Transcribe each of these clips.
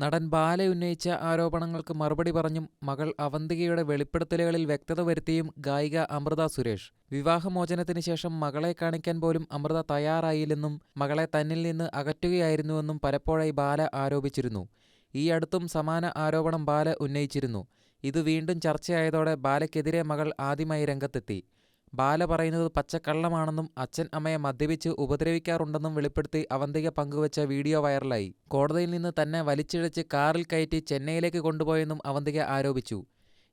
നടൻ ബാല ഉന്നയിച്ച ആരോപണങ്ങൾക്ക് മറുപടി പറഞ്ഞും മകൾ അവന്തികയുടെ വെളിപ്പെടുത്തലുകളിൽ വ്യക്തത വരുത്തിയും ഗായിക അമൃത സുരേഷ്. വിവാഹമോചനത്തിന് ശേഷം മകളെ കാണിക്കാൻ പോലും അമൃത തയ്യാറായില്ലെന്നും മകളെ തന്നിൽ നിന്ന് അകറ്റുകയായിരുന്നുവെന്നും പലപ്പോഴായി ബാല ആരോപിച്ചിരുന്നു. ഈ അടുത്തും സമാന ആരോപണം ബാല ഉന്നയിച്ചിരുന്നു. ഇത് വീണ്ടും ചർച്ചയായതോടെ ബാലയ്ക്കെതിരെ മകൾ ആദ്യമായി രംഗത്തെത്തി. ബാല പറയുന്നത് പച്ചക്കള്ളമാണെന്നും അച്ഛൻ അമ്മയെ മദ്യപിച്ച് ഉപദ്രവിക്കാറുണ്ടെന്നും വെളിപ്പെടുത്തി അവന്തിക പങ്കുവച്ച വീഡിയോ വൈറലായി. കോടതിയിൽ നിന്ന് തന്നെ വലിച്ചിഴച്ച് കാറിൽ കയറ്റി ചെന്നൈയിലേക്ക് കൊണ്ടുപോയെന്നും അവന്തിക ആരോപിച്ചു.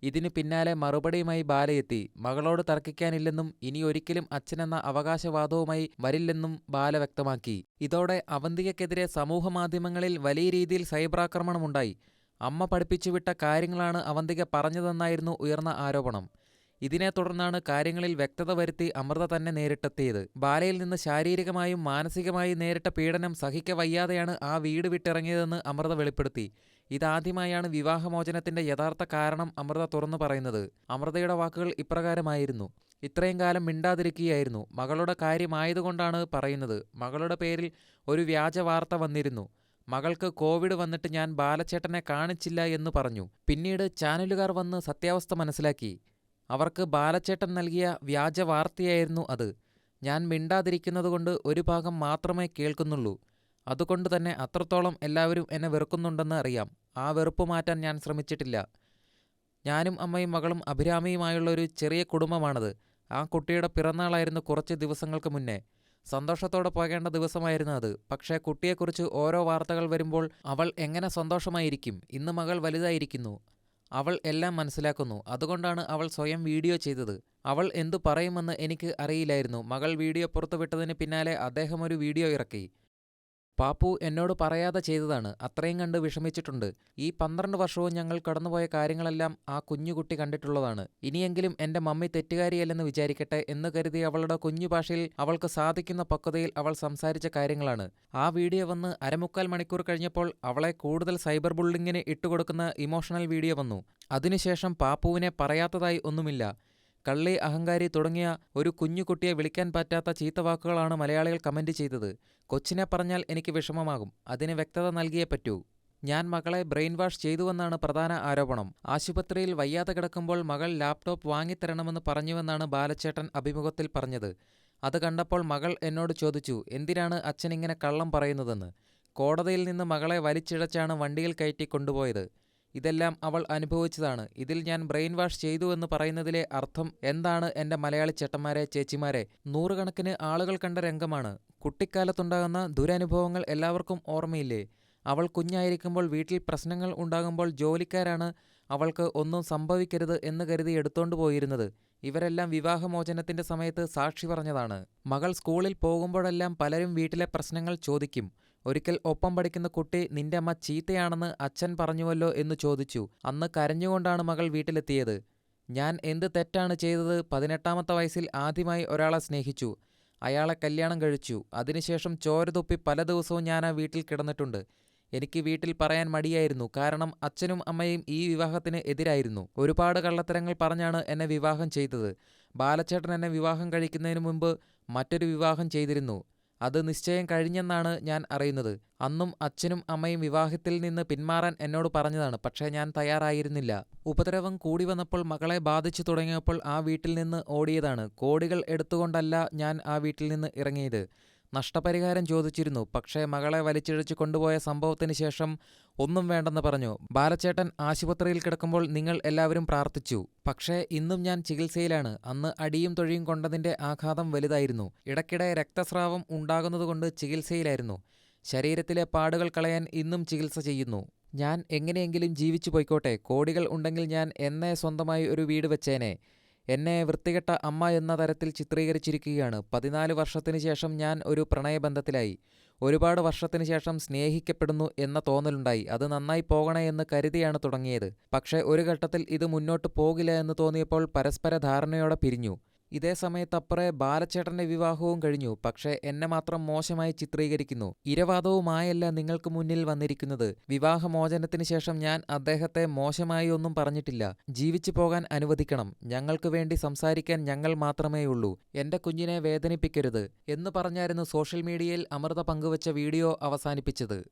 ഇതിനു പിന്നാലെ മറുപടിയുമായി ബാലയെത്തി മകളോട് തർക്കിക്കാനില്ലെന്നും ഇനി ഒരിക്കലും അച്ഛനെന്ന അവകാശവാദവുമായി വരില്ലെന്നും ബാല വ്യക്തമാക്കി. ഇതോടെ അവന്തികയ്ക്കെതിരെ സമൂഹമാധ്യമങ്ങളിൽ വലിയ രീതിയിൽ സൈബർ ആക്രമണമുണ്ടായി. അമ്മ പഠിപ്പിച്ചുവിട്ട കാര്യങ്ങളാണ് അവന്തിക പറഞ്ഞതെന്നായിരുന്നു ഉയർന്ന ആരോപണം. ഇതിനെ തുടർന്നാണ് കാര്യങ്ങളിൽ വ്യക്തത വരുത്തി അമൃത തന്നെ നേരിട്ടെത്തിയത്. ബാലയിൽ നിന്ന് ശാരീരികമായും മാനസികമായും നേരിട്ട പീഡനം സഹിക്ക വയ്യാതെയാണ് ആ വീട് വിട്ടിറങ്ങിയതെന്ന് അമൃത വെളിപ്പെടുത്തി. ഇതാദ്യമായാണ് വിവാഹമോചനത്തിന്റെ യഥാർത്ഥ കാരണം അമൃത തുറന്നു പറയുന്നത്. അമൃതയുടെ വാക്കുകൾ ഇപ്രകാരമായിരുന്നു. ഇത്രയും കാലം മിണ്ടാതിരിക്കുകയായിരുന്നു. മകളുടെ കാര്യമായതുകൊണ്ടാണ് പറയുന്നത്. മകളുടെ പേരിൽ ഒരു വ്യാജ വാർത്ത വന്നിരുന്നു. മകൾക്ക് കോവിഡ് വന്നിട്ട് ഞാൻ ബാലച്ചേട്ടനെ കാണിച്ചില്ല എന്ന് പറഞ്ഞു. പിന്നീട് ചാനലുകാർ വന്ന് സത്യാവസ്ഥ മനസ്സിലാക്കി. അവർക്ക് ബാലച്ചേട്ടൻ നൽകിയ വ്യാജ വാർത്തയായിരുന്നു അത്. ഞാൻ മിണ്ടാതിരിക്കുന്നതുകൊണ്ട് ഒരു ഭാഗം മാത്രമേ കേൾക്കുന്നുള്ളൂ. അതുകൊണ്ട് തന്നെ അത്രത്തോളം എല്ലാവരും എന്നെ വെറുക്കുന്നുണ്ടെന്ന് അറിയാം. ആ വെറുപ്പ് മാറ്റാൻ ഞാൻ ശ്രമിച്ചിട്ടില്ല. ഞാനും അമ്മയും മകളും അഭിരാമിയുമായുള്ള ഒരു ചെറിയ കുടുംബമാണത്. ആ കുട്ടിയുടെ പിറന്നാളായിരുന്നു കുറച്ച് ദിവസങ്ങൾക്ക് മുന്നേ. സന്തോഷത്തോടെ പോകേണ്ട ദിവസമായിരുന്നു അത്. പക്ഷേ കുട്ടിയെക്കുറിച്ച് ഓരോ വാർത്തകൾ വരുമ്പോൾ അവൾ എങ്ങനെ സന്തോഷമായിരിക്കും? ഇന്ന് മകൾ വലുതായിരിക്കുന്നു. അവൾ എല്ലാം മനസ്സിലാക്കുന്നു. അതുകൊണ്ടാണ് അവൾ സ്വയം വീഡിയോ ചെയ്തത്. അവൾ എന്തു പറയുമെന്ന് എനിക്ക് അറിയില്ലായിരുന്നു. മകൾ വീഡിയോ പുറത്തുവിട്ടതിന് പിന്നാലെ അദ്ദേഹം ഒരു വീഡിയോ ഇറക്കി. പാപ്പു എന്നോട് പറയാതെ ചെയ്തതാണ്. അത്രയും കണ്ട് വിഷമിച്ചിട്ടുണ്ട്. ഈ പന്ത്രണ്ട് വർഷവും ഞങ്ങൾ കടന്നുപോയ കാര്യങ്ങളെല്ലാം ആ കുഞ്ഞുകുട്ടി കണ്ടിട്ടുള്ളതാണ്. ഇനിയെങ്കിലും എന്റെ മമ്മി തെറ്റുകാരിയല്ലെന്ന് വിചാരിക്കട്ടെ എന്ന് കരുതി അവളുടെ കുഞ്ഞു ഭാഷയിൽ അവൾക്ക് സാധിക്കുന്ന പക്വതയിൽ അവൾ സംസാരിച്ച കാര്യങ്ങളാണ്. ആ വീഡിയോ വന്ന് അരമുക്കാൽ മണിക്കൂർ കഴിഞ്ഞപ്പോൾ അവളെ കൂടുതൽ സൈബർ ബുള്ളിങ്ങിന് ഇട്ടുകൊടുക്കുന്ന ഇമോഷണൽ വീഡിയോ വന്നു. അതിനുശേഷം പാപ്പുവിനെ പറയാത്തതായി ഒന്നുമില്ല. കള്ളി അഹങ്കാരി തുടങ്ങിയ ഒരു കുഞ്ഞുകുട്ടിയെ വിളിക്കാൻ പറ്റാത്ത ചീത്തവാക്കുകളാണ് മലയാളികൾ കമന്റ് ചെയ്തത്. കൊച്ചിനെ പറഞ്ഞാൽ എനിക്ക് വിഷമമാകും. അതിന് വ്യക്തത നൽകിയേ പറ്റൂ. ഞാൻ മകളെ ബ്രെയിൻ വാഷ് ചെയ്തുവെന്നാണ് പ്രധാന ആരോപണം. ആശുപത്രിയിൽ വയ്യാതെ കിടക്കുമ്പോൾ മകൾ ലാപ്ടോപ്പ് വാങ്ങിത്തരണമെന്ന് പറഞ്ഞുവെന്നാണ് ബാലച്ചേട്ടൻ അഭിമുഖത്തിൽ പറഞ്ഞത്. അത് കണ്ടപ്പോൾ മകൾ എന്നോട് ചോദിച്ചു എന്തിനാണ് അച്ഛൻ ഇങ്ങനെ കള്ളം പറയുന്നതെന്ന്? കോടതിയിൽ നിന്ന് മകളെ വലിച്ചിഴച്ചാണ് വണ്ടിയിൽ കയറ്റി കൊണ്ടുപോയത്. ഇതെല്ലാം അവൾ അനുഭവിച്ചതാണ്. ഇതിൽ ഞാൻ ബ്രെയിൻ വാഷ് ചെയ്തു എന്ന് പറയുന്നതിലെ അർത്ഥം എന്താണ് എന്റെ മലയാളി ചേട്ടന്മാരെ ചേച്ചിമാരെ? നൂറുകണക്കിന് ആളുകൾ കണ്ട രംഗമാണ്. കുട്ടിക്കാലത്തുണ്ടാകുന്ന ദുരനുഭവങ്ങൾ എല്ലാവർക്കും ഓർമ്മയില്ലേ? അവൾ കുഞ്ഞായിരിക്കുമ്പോൾ വീട്ടിൽ പ്രശ്നങ്ങൾ ഉണ്ടാകുമ്പോൾ ജോലിക്കാരാണ് അവൾക്ക് ഒന്നും സംഭവിക്കരുത് എന്ന് കരുതി എടുത്തോണ്ട് പോയിരുന്നത്. ഇവരെല്ലാം വിവാഹമോചനത്തിന്റെ സമയത്ത് സാക്ഷി പറഞ്ഞതാണ്. മകൾ സ്കൂളിൽ പോകുമ്പോഴെല്ലാം പലരും വീട്ടിലെ പ്രശ്നങ്ങൾ ചോദിക്കും. ഒരിക്കൽ ഒപ്പം പഠിക്കുന്ന കുട്ടി നിന്റെ അമ്മ ചീത്തയാണെന്ന് അച്ഛൻ പറഞ്ഞുവല്ലോ എന്ന് ചോദിച്ചു. അന്ന് കരഞ്ഞുകൊണ്ടാണ് മകൾ വീട്ടിലെത്തിയത്. ഞാൻ എന്ത് തെറ്റാണ് ചെയ്തത്? പതിനെട്ടാമത്തെ വയസ്സിൽ ആദ്യമായി ഒരാളെ സ്നേഹിച്ചു. അയാളെ കല്യാണം കഴിച്ചു. അതിനുശേഷം ചോര പല ദിവസവും ഞാൻ ആ വീട്ടിൽ കിടന്നിട്ടുണ്ട്. എനിക്ക് വീട്ടിൽ പറയാൻ മടിയായിരുന്നു. കാരണം അച്ഛനും അമ്മയും ഈ വിവാഹത്തിന് എതിരായിരുന്നു. ഒരുപാട് കള്ളത്തരങ്ങൾ പറഞ്ഞാണ് എന്നെ വിവാഹം ചെയ്തത്. ബാലച്ചേട്ടൻ എന്നെ വിവാഹം കഴിക്കുന്നതിന് മുമ്പ് മറ്റൊരു വിവാഹം ചെയ്തിരുന്നു. അത് നിശ്ചയം കഴിഞ്ഞെന്നാണ് ഞാൻ അറിയുന്നത്. അന്നും അച്ഛനും അമ്മയും വിവാഹത്തിൽ നിന്ന് പിന്മാറാൻ എന്നോട് പറഞ്ഞതാണ് പക്ഷേ ഞാൻ തയ്യാറായിരുന്നില്ല. ഉപദ്രവം കൂടി വന്നപ്പോൾ മകളെ ബാധിച്ചു തുടങ്ങിയപ്പോൾ ആ വീട്ടിൽ നിന്ന് ഓടിയതാണ്. കോടികൾ എടുത്തുകൊണ്ടല്ല ഞാൻ ആ വീട്ടിൽ നിന്ന് ഇറങ്ങിയത്. നഷ്ടപരിഹാരം ചോദിച്ചിരുന്നു. പക്ഷേ മകളെ വലിച്ചിഴച്ചു കൊണ്ടുപോയ സംഭവത്തിന് ശേഷം ഒന്നും വേണ്ടെന്ന് പറഞ്ഞു. ബാലച്ചേട്ടൻ ആശുപത്രിയിൽ കിടക്കുമ്പോൾ നിങ്ങൾ എല്ലാവരും പ്രാർത്ഥിച്ചു. പക്ഷേ ഇന്നും ഞാൻ ചികിത്സയിലാണ്. അന്ന് അടിയും തൊഴിയും കൊണ്ടതിന്റെ ആഘാതം വലുതായിരുന്നു. ഇടയ്ക്കിടെ രക്തസ്രാവം ഉണ്ടാകുന്നതുകൊണ്ട് ചികിത്സയിലായിരുന്നു. ശരീരത്തിലെ പാടുകൾ കളയാൻ ഇന്നും ചികിത്സ ചെയ്യുന്നു. ഞാൻ എങ്ങനെയെങ്കിലും ജീവിച്ചു പോയിക്കോട്ടെ. കോടികൾ ഉണ്ടെങ്കിൽ ഞാൻ എന്നെ സ്വന്തമായി ഒരു വീട് വെച്ചേനെ. എന്നെ വൃത്തികെട്ട അമ്മ എന്ന തരത്തിൽ ചിത്രീകരിച്ചിരിക്കുകയാണ്. പതിനാല് വർഷത്തിന് ശേഷം ഞാൻ ഒരു പ്രണയബന്ധത്തിലായി. ഒരുപാട് വർഷത്തിന് ശേഷം സ്നേഹിക്കപ്പെടുന്നു എന്ന തോന്നലുണ്ടായി. അത് നന്നായി പോകണേ എന്ന് കരുതിയാണ് തുടങ്ങിയത്. പക്ഷേ ഒരു ഘട്ടത്തിൽ ഇത് മുന്നോട്ട് പോകില്ല എന്ന് തോന്നിയപ്പോൾ പരസ്പര ധാരണയോടെ പിരിഞ്ഞു. ഇതേ സമയത്തപ്പുറേ ബാലച്ചേട്ടന്റെ വിവാഹവും കഴിഞ്ഞു. പക്ഷേ എന്നെ മാത്രം മോശമായി ചിത്രീകരിക്കുന്നു. ഇരവാദവുമായല്ല നിങ്ങൾക്ക് മുന്നിൽ വന്നിരിക്കുന്നത്. വിവാഹമോചനത്തിന് ശേഷം ഞാൻ അദ്ദേഹത്തെ മോശമായി ഒന്നും പറഞ്ഞിട്ടില്ല. ജീവിച്ചു പോകാൻ അനുവദിക്കണം. ഞങ്ങൾക്ക് വേണ്ടി സംസാരിക്കാൻ ഞങ്ങൾ മാത്രമേയുള്ളൂ. എന്റെ കുഞ്ഞിനെ വേദനിപ്പിക്കരുത് എന്ന് പറഞ്ഞായിരുന്നു സോഷ്യൽ മീഡിയയിൽ അമൃത പങ്കുവച്ച വീഡിയോ അവസാനിപ്പിച്ചത്.